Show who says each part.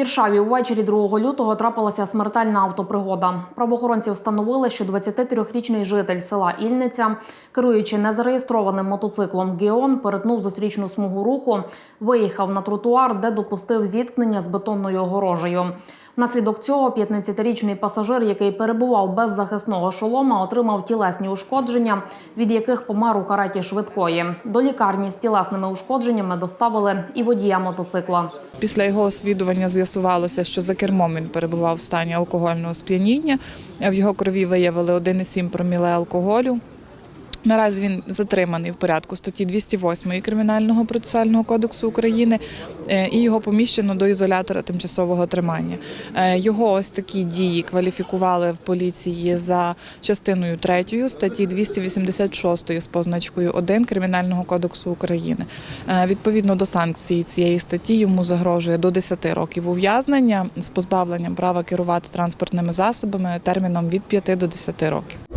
Speaker 1: Віршаві увечері 2 лютого трапилася смертельна автопригода. Правоохоронці встановили, що 23-річний житель села Ільниця, керуючи незареєстрованим мотоциклом Геон, перетнув зустрічну смугу руху, виїхав на тротуар, де допустив зіткнення з бетонною огорожею. Внаслідок цього 15-річний пасажир, який перебував без захисного шолома, отримав тілесні ушкодження, від яких помер у кареті швидкої. До лікарні з тілесними ушкодженнями доставили і водія мотоцикла.
Speaker 2: Після його освідування з'ясувалося, що за кермом він перебував в стані алкогольного сп'яніння. В його крові виявили 1,7 проміле алкоголю. Наразі він затриманий в порядку статті 208 Кримінального процесуального кодексу України е, і його поміщено до ізолятора тимчасового тримання. Е, Його ось такі дії кваліфікували в поліції за частиною 3 статті 286 з позначкою 1 Кримінального кодексу України. Е, Відповідно до санкції цієї статті йому загрожує до 10 років ув'язнення з позбавленням права керувати транспортними засобами терміном від 5 до 10 років.